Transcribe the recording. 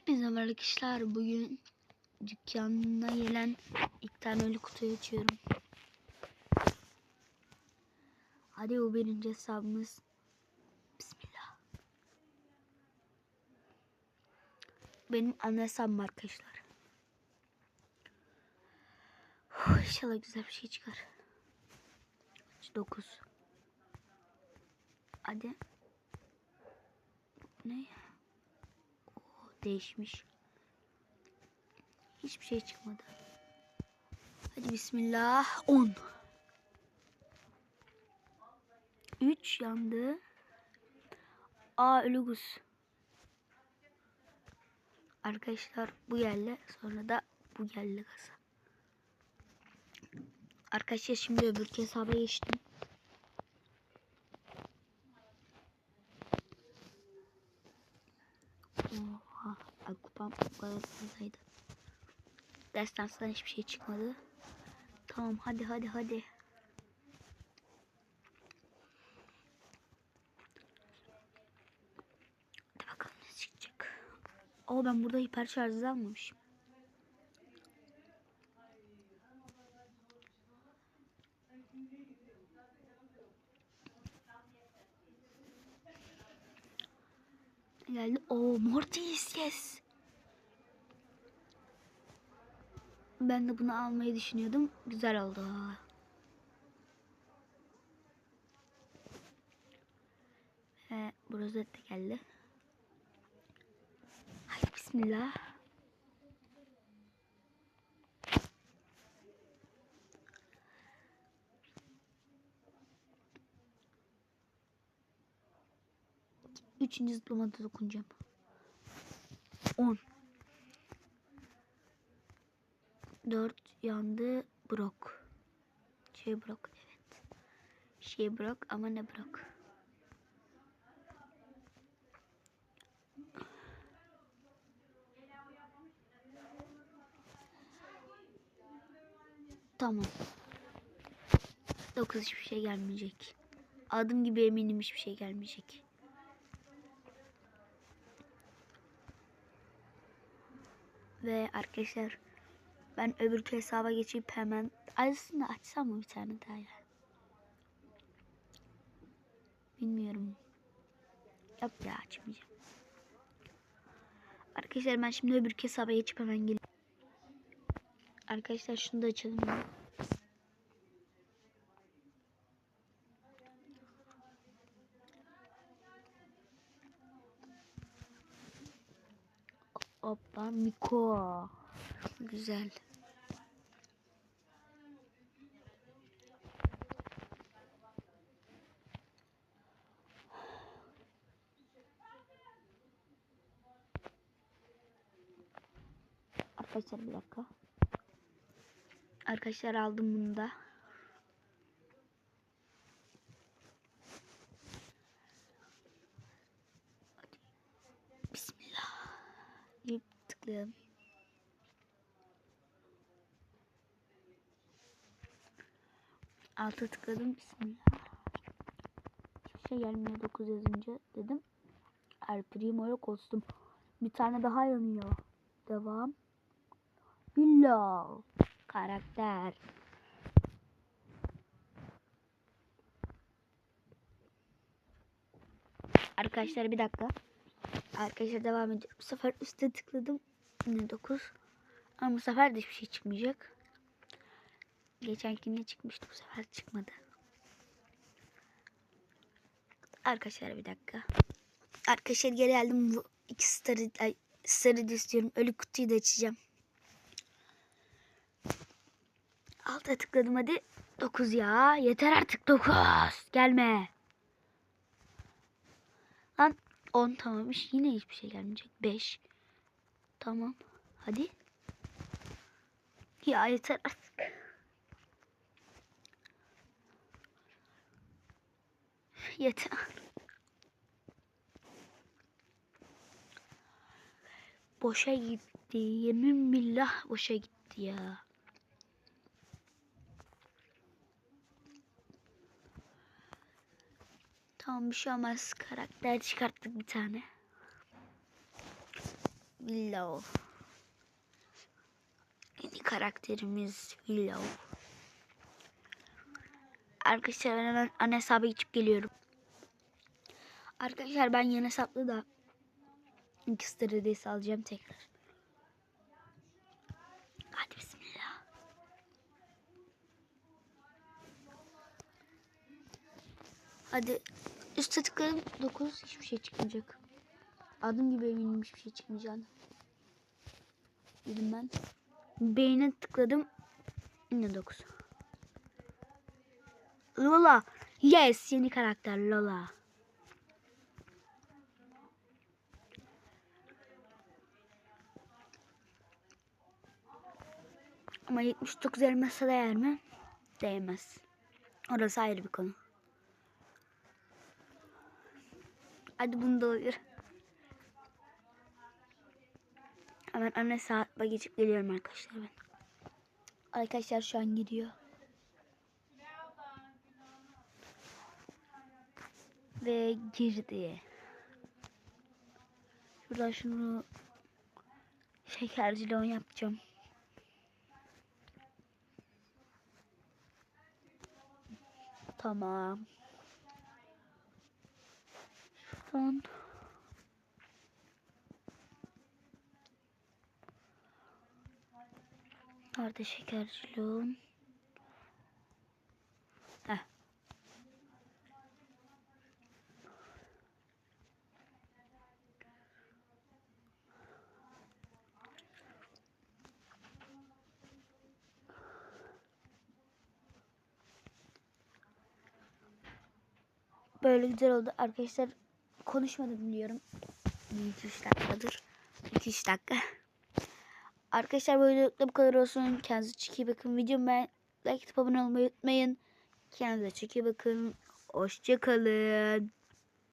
Hepinize merhaba arkadaşlar. Bugün dükkanına gelen ilk tane ölü kutuyu açıyorum. Hadi bu birinci hesabımız. Bismillah. Benim ana hesabım arkadaşlar. Huh, İnşallah güzel bir şey çıkar. 9. Hadi. Ne? Değişmiş. Hiçbir şey çıkmadı. Hadi bismillah. 10. 3 yandı. A ölügüz. Arkadaşlar bu geldi. Sonra da bu geldi kasa. Arkadaşlar şimdi öbür hesaba geçtim. Bu kadar fazlaydı. Destanstan hiçbir şey çıkmadı. Tamam hadi hadi hadi. Hadi bakalım ne çıkacak. Oo ben burada hiper şarjı almamışım. Geldi. Oo Mortis yes. Ben de bunu almayı düşünüyordum. Güzel oldu. Ve bu rozet de geldi. Haydi bismillah. Üçüncü zıplamada dokunacağım. 10 4 yandı Brock. Şey Brock evet. Şey Brock ama ne Brock? Tamam. 9 hiçbir şey gelmeyecek. Adım gibi eminim hiçbir şey gelmeyecek. Ve arkadaşlar ben öbür hesaba geçip hemen aslında açsam mı bir tane daha ya? Bilmiyorum. Yok ya açmayacağım. Arkadaşlar ben şimdi öbür hesaba geçip hemen geleyim. Arkadaşlar şunu da açalım. ya. Hoppa Miko. Güzel. Arkadaşlar bir dakika. Arkadaşlar aldım bunu da. Bismillah. Deyip tıklayalım. Alta tıkladım. Bismillah. Hiçbir şey gelmiyor 9 yazınca dedim. El Primo'ya kostüm. Bir tane daha yanıyor. Devam. Bilal. Karakter. Arkadaşlar bir dakika. Arkadaşlar devam ediyorum. Bu sefer üstte tıkladım. Yine 9. Ama bu sefer de hiçbir şey çıkmayacak. Geçenkinde çıkmıştı bu sefer çıkmadı. Arkadaşlar bir dakika. Arkadaşlar geri geldim. Bu iki starı, ay, starı istiyorum. Ölü kutuyu da açacağım. Alta tıkladım hadi. 9 ya. Yeter artık 9. Gelme. Lan 10 tamammış. Yine hiçbir şey gelmeyecek. 5. Tamam. Hadi. Ya yeter artık. Yeter. Boşa gitti. Yemin billah boşa gitti ya. Tamam bir şey olmaz. Karakter çıkarttık bir tane. Willow. Yeni karakterimiz Willow. Arkadaşlar ben hemen ana hesaba geçip geliyorum. Arkadaşlar ben yeni hesaplı da Xtra'da alacağım tekrar. Hadi bismillah. Hadi üstte tıkladım 9 hiçbir şey çıkmayacak. Adım gibi eminim hiçbir şey çıkmayacağını. Dedim ben. Beyne tıkladım. Yine 9. Lola. Yes yeni karakter Lola. Ama 79 elmasa değer mi? Değmez. Orası ayrı bir konu. Hadi bunu da ayır. Hemen anne saatime geçip geliyorum arkadaşlar ben. Arkadaşlar şu an gidiyor. Ve girdi. Şuradan şunu şekercilon yapacağım. Tamam. Şuradan Nerede şekerciliğim? Böyle güzel oldu. Arkadaşlar konuşmadım biliyorum. 2-3 dakikadır. 2-3 dakika. Arkadaşlar böyle bu kadar olsun. Kendinize çok iyi bakın. Videomu ben like abone olmayı unutmayın. Kendinize çok iyi bakın. Hoşçakalın.